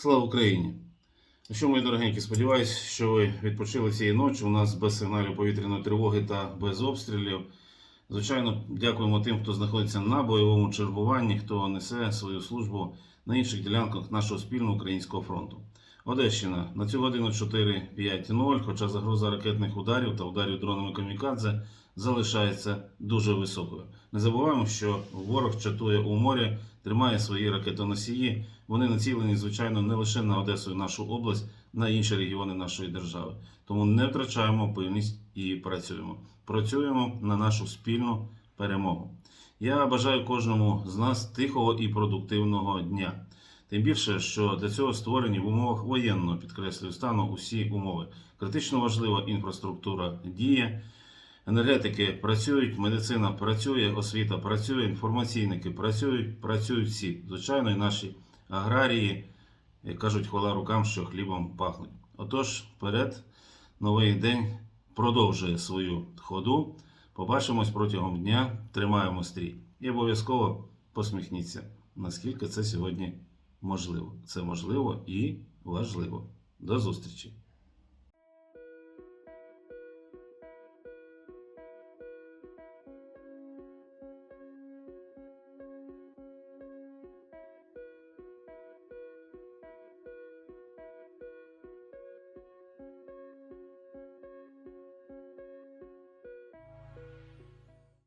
Слава Україні! Ну що, мої дорогенькі, сподіваюсь, що ви відпочили цієї ночі. У нас без сигналів повітряної тривоги та без обстрілів. Звичайно, дякуємо тим, хто знаходиться на бойовому чергуванні, хто несе свою службу на інших ділянках нашого спільного українського фронту. Одещина на цю годину 4-5-0, хоча загроза ракетних ударів та ударів дронами камікадзе залишається дуже високою. Не забуваємо, що ворог чатує у морі, тримає свої ракетоносії. Вони націлені, звичайно, не лише на Одесу і нашу область, на інші регіони нашої держави. Тому не втрачаємо пильність і працюємо. Працюємо на нашу спільну перемогу. Я бажаю кожному з нас тихого і продуктивного дня. Тим більше, що для цього створені в умовах воєнного підкреслюю стану усі умови. Критично важлива інфраструктура діє. Енергетики працюють, медицина працює, освіта працює, інформаційники працюють, працюють всі. Звичайно, і наші аграрії як кажуть, хвала рукам, що хлібом пахнуть. Отож, вперед, новий день продовжує свою ходу. Побачимось протягом дня, тримаємо стрій. І обов'язково посміхніться, наскільки це сьогодні можливо. Це можливо і важливо. До зустрічі!